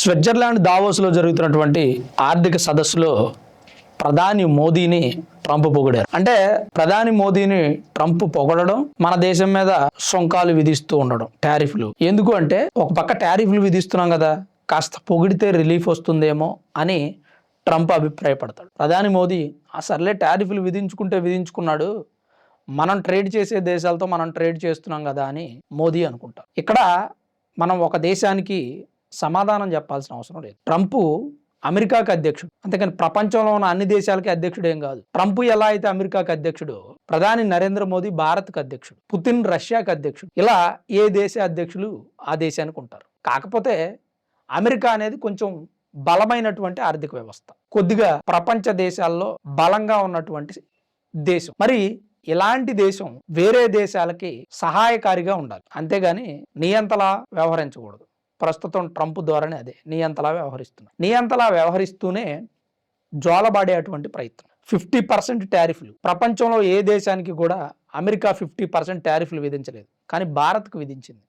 Switzerland దావోస్లో జరుగుతున్నటువంటి ఆర్థిక సదస్సులో ప్రధాని మోదీని ట్రంప్ పొగిడారు. అంటే ప్రధాని మోదీని ట్రంప్ పొగడడం మన దేశం మీద సుంకాలు విధిస్తూ ఉండడం టారిఫ్లు. ఎందుకు అంటే ఒక పక్క టారిఫ్లు విధిస్తున్నాం కదా కాస్త పొగిడితే రిలీఫ్ వస్తుందేమో అని ట్రంప్ అభిప్రాయపడతాడు. ప్రధాని మోదీ ఆ సర్లే టారిఫ్లు విధించుకుంటే విధించుకున్నాడు మనం ట్రేడ్ చేసే దేశాలతో మనం ట్రేడ్ చేస్తున్నాం కదా అని మోదీ అనుకుంటాం ఇక్కడ మనం ఒక దేశానికి సమాధానం చెప్పాల్సిన అవసరం లేదు. ట్రంప్ అమెరికాకి అధ్యక్షుడు. అంతేకాని ప్రపంచంలో ఉన్న అన్ని దేశాలకి అధ్యక్షుడు ఏం కాదు. ట్రంప్ ఎలా అయితే అమెరికాకి అధ్యక్షుడు ప్రధాని నరేంద్ర మోదీ భారత్కి అధ్యక్షుడు పుతిన్ రష్యాకి అధ్యక్షుడు ఇలా ఏ దేశ అధ్యక్షులు ఆ దేశానికి ఉంటారు. కాకపోతే అమెరికా అనేది కొంచెం బలమైనటువంటి ఆర్థిక వ్యవస్థ. కొద్దిగా ప్రపంచ దేశాల్లో బలంగా ఉన్నటువంటి దేశం. మరి ఇలాంటి దేశం వేరే దేశాలకి సహాయకారిగా ఉండాలి. అంతేగాని నియంతలా వ్యవహరించకూడదు. ప్రస్తుతం ట్రంప్ ద్వారానే అదే. నియంతలా నీ నియంతలా వ్యవహరిస్తూనే జోలబాడేటువంటి ప్రయత్నం. ఫిఫ్టీ పర్సెంట్ టారిఫ్లు. ప్రపంచంలో ఏ దేశానికి కూడా అమెరికా ఫిఫ్టీ పర్సెంట్ టారిఫ్లు విధించలేదు. కానీ భారత్కు విధించింది.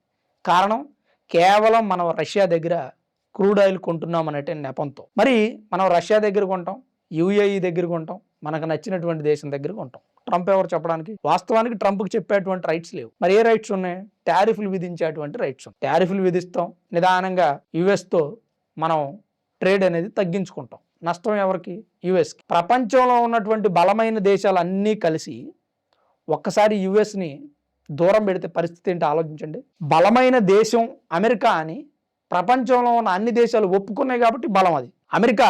కారణం? కేవలం మనం రష్యా దగ్గర క్రూడ్ ఆయిల్ కొంటున్నాం అనేటే నెపంతో. మరి మనం రష్యా దగ్గర కొంటాం? యుఏఈ దగ్గర కొంటాం? మనకు నచ్చినటువంటి దేశం దగ్గర కొంటాం. ట్రంప్ ఎవరు చెప్పడానికి? వాస్తవానికి ట్రంప్కి చెప్పేటువంటి రైట్స్ లేవు. మరి ఏ రైట్స్ ఉన్నాయి? టారిఫ్లు విధించేటువంటి రైట్స్ ఉన్నాయి. టారిఫ్లు విధిస్తాం. నిదానంగా యుఎస్తో మనం ట్రేడ్ అనేది తగ్గించుకుంటాం. నష్టం ఎవరికి? యుఎస్కి ప్రపంచంలో ఉన్నటువంటి బలమైన దేశాలు అన్నీ కలిసి ఒక్కసారి యుఎస్ని దూరం పెడితే పరిస్థితి ఏంటి ఆలోచించండి. బలమైన దేశం అమెరికా అని ప్రపంచంలో ఉన్న అన్ని దేశాలు ఒప్పుకున్నాయి కాబట్టి బలం అది. అమెరికా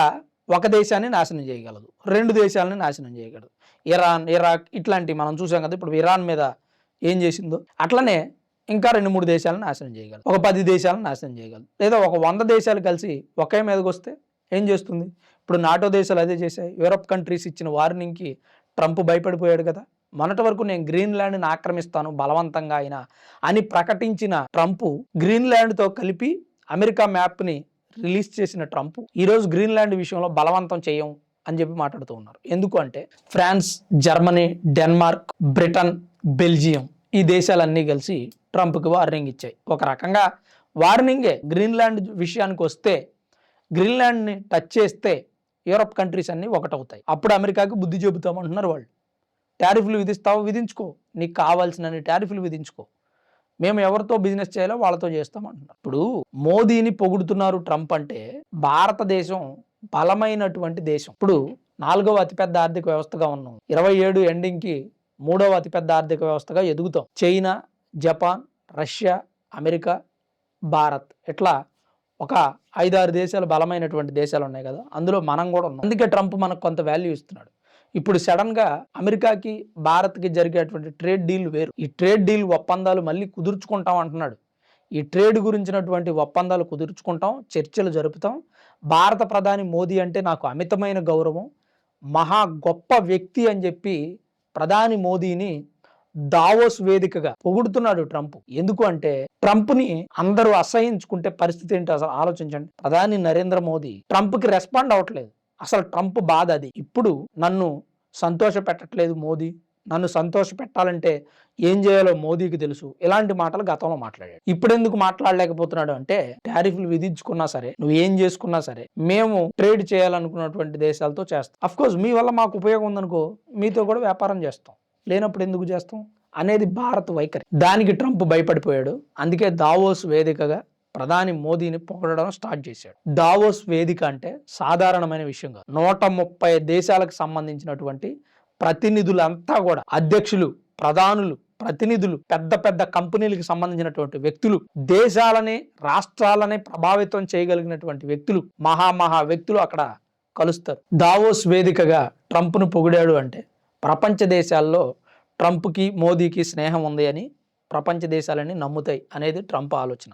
ఒక దేశాన్ని నాశనం చేయగలదు. రెండు దేశాలని నాశనం చేయగలదు. ఇరాన్ ఇరాక్ ఇట్లాంటివి మనం చూసాం కదా ఇప్పుడు ఇరాన్ మీద ఏం చేసిందో అట్లనే ఇంకా రెండు మూడు దేశాలను నాశనం చేయగలదు. ఒక పది దేశాలను నాశనం చేయగలదు. లేదా ఒక వంద దేశాలు కలిసి ఒకే మీదకి వస్తే ఏం చేస్తుంది? ఇప్పుడు నాటో దేశాలు అదే చేశాయి. యూరప్ కంట్రీస్ ఇచ్చిన వార్నింగ్కి ట్రంప్ భయపడిపోయాడు కదా. మొన్నటి వరకు నేను గ్రీన్లాండ్ని ఆక్రమిస్తాను బలవంతంగా అయినా అని ప్రకటించిన ట్రంప్ గ్రీన్లాండ్తో కలిపి అమెరికా మ్యాప్ని రిలీజ్ చేసిన ట్రంప్ ఈరోజు గ్రీన్లాండ్ విషయంలో బలవంతం చేయం అని చెప్పి మాట్లాడుతూ ఉన్నారు. ఎందుకు అంటే France Germany Denmark Britain Belgium ఈ దేశాలన్నీ కలిసి ట్రంప్కి వార్నింగ్ ఇచ్చాయి. ఒక రకంగా వార్నింగే గ్రీన్లాండ్ విషయానికి వస్తే గ్రీన్లాండ్ని టచ్ చేస్తే యూరప్ కంట్రీస్ అన్నీ ఒకటవుతాయి. అప్పుడు అమెరికాకి బుద్ధి చెబుతామంటున్నారు వాళ్ళు. టారిఫ్లు విధిస్తావు విధించుకో. నీకు కావాల్సినన్ని టారిఫ్లు విధించుకో. మేము ఎవరితో బిజినెస్ చేయాలో వాళ్ళతో చేస్తామంటున్నారు. ఇప్పుడు మోదీని పొగుడుతున్నారు ట్రంప్ అంటే భారతదేశం బలమైనటువంటి దేశం. ఇప్పుడు నాలుగవ అతిపెద్ద ఆర్థిక వ్యవస్థగా ఉన్నాం. ఇరవై ఏడు ఎండింగ్కి మూడవ అతిపెద్ద ఆర్థిక వ్యవస్థగా ఎదుగుతాం. China Japan Russia America Bharat ఇట్లా ఒక ఐదారు దేశాలు బలమైనటువంటి దేశాలు ఉన్నాయి కదా. అందులో మనం కూడా ఉన్నాం. అందుకే ట్రంప్ మనకు కొంత వాల్యూ ఇస్తున్నాడు. ఇప్పుడు సడన్గా అమెరికాకి భారత్కి జరిగేటువంటి ట్రేడ్ డీల్ వేరు. ఈ ట్రేడ్ డీల్ ఒప్పందాలు మళ్ళీ కుదుర్చుకుంటాం అంటున్నాడు. ఈ ట్రేడ్ గురించినటువంటి ఒప్పందాలు కుదుర్చుకుంటాం చర్చలు జరుపుతాం. భారత ప్రధాని మోదీ అంటే నాకు అమితమైన గౌరవం. మహా గొప్ప వ్యక్తి అని చెప్పి ప్రధాని మోదీని దావోస్ వేదికగా పొగుడుతున్నాడు ట్రంప్. ఎందుకు అంటే ట్రంప్ని అందరూ అసహించుకుంటే పరిస్థితి ఏంటో అసలు ఆలోచించండి. ప్రధాని నరేంద్ర మోదీ ట్రంప్కి రెస్పాండ్ అవ్వట్లేదు. అసలు ట్రంప్ బాధ అది. ఇప్పుడు నన్ను సంతోష పెట్టట్లేదు మోదీ. నన్ను సంతోష పెట్టాలంటే ఏం చేయాలో మోదీకి తెలుసు. ఇలాంటి మాటలు గతంలో మాట్లాడాడు. ఇప్పుడు ఎందుకు మాట్లాడలేకపోతున్నాడు అంటే టారిఫ్లు విధించుకున్నా సరే నువ్వు ఏం చేసుకున్నా సరే మేము ట్రేడ్ చేయాలనుకున్నటువంటి దేశాలతో చేస్తాం. అఫ్ కోర్స్ మీ వల్ల మాకు ఉపయోగం ఉందనుకో మీతో కూడా వ్యాపారం చేస్తాం. లేనప్పుడు ఎందుకు చేస్తాం? అనేది భారత్ వైఖరి. దానికి ట్రంప్ భయపడిపోయాడు. అందుకే దావోస్ వేదికగా ప్రధాని మోదీని పొగడడం స్టార్ట్ చేశాడు. దావోస్ వేదిక అంటే సాధారణమైన విషయం కాదు. నూట ముప్పై దేశాలకు సంబంధించినటువంటి ప్రతినిధులంతా కూడా అధ్యక్షులు ప్రధానులు ప్రతినిధులు పెద్ద పెద్ద కంపెనీలకు సంబంధించినటువంటి వ్యక్తులు దేశాలని రాష్ట్రాలని ప్రభావితం చేయగలిగినటువంటి వ్యక్తులు మహా మహా వ్యక్తులు అక్కడ కలుస్తారు. దావోస్ వేదికగా ట్రంప్ను పొగిడాడు అంటే ప్రపంచ దేశాల్లో ట్రంప్కి మోదీకి స్నేహం ఉంది అని ప్రపంచ దేశాలని నమ్ముతాయి అనేది ట్రంప్ ఆలోచన.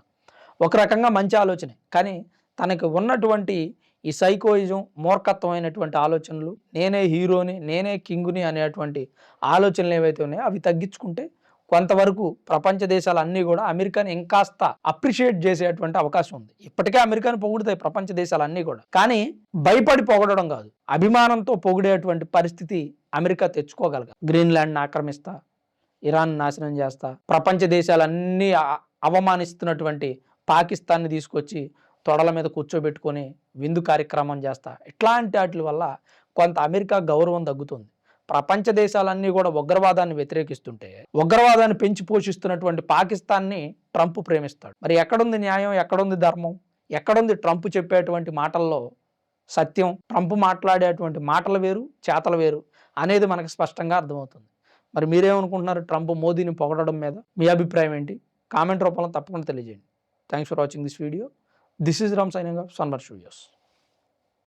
ఒక రకంగా మంచి ఆలోచనే. కానీ తనకు ఉన్నటువంటి ఈ సైకోయిజం మూర్ఖత్వమైనటువంటి ఆలోచనలు నేనే హీరోని నేనే కింగుని అనేటువంటి ఆలోచనలు ఏవైతే ఉన్నాయో అవి తగ్గించుకుంటే కొంతవరకు ప్రపంచ దేశాలు అన్నీ కూడా అమెరికాని ఇంకాస్త అప్రిషియేట్ చేసేటువంటి అవకాశం ఉంది. ఇప్పటికే అమెరికాని పొగుడుతాయి ప్రపంచ దేశాలు అన్నీ కూడా. కానీ భయపడి పొగడడం కాదు. అభిమానంతో పొగిడేటువంటి పరిస్థితి అమెరికా తెచ్చుకోగలగా. గ్రీన్లాండ్ని ఆక్రమిస్తా ఇరాన్ నాశనం చేస్తా ప్రపంచ దేశాలన్నీ అవమానిస్తున్నటువంటి పాకిస్తాన్ని తీసుకొచ్చి తొడల మీద కూర్చోబెట్టుకొని విందు కార్యక్రమం చేస్తా. ఇట్లాంటి వాటి వల్ల కొంత అమెరికా గౌరవం తగ్గుతుంది. ప్రపంచ దేశాలన్నీ కూడా ఉగ్రవాదాన్ని వ్యతిరేకిస్తుంటే ఉగ్రవాదాన్ని పెంచి పోషిస్తున్నటువంటి పాకిస్తాన్ని ట్రంప్ ప్రేమిస్తాడు. మరి ఎక్కడుంది న్యాయం ఎక్కడుంది ధర్మం ఎక్కడుంది ట్రంప్ చెప్పేటువంటి మాటల్లో సత్యం ట్రంప్ మాట్లాడేటువంటి మాటలు వేరు చేతలు వేరు అనేది మనకు స్పష్టంగా అర్థమవుతుంది. మరి మీరేమనుకుంటున్నారు ట్రంప్ మోదీని పొగడడం మీద? మీ అభిప్రాయం ఏంటి? కామెంట్ రూపంలో తప్పకుండా తెలియజేయండి. Thanks for watching this video this is Ram signing off Sanwar studios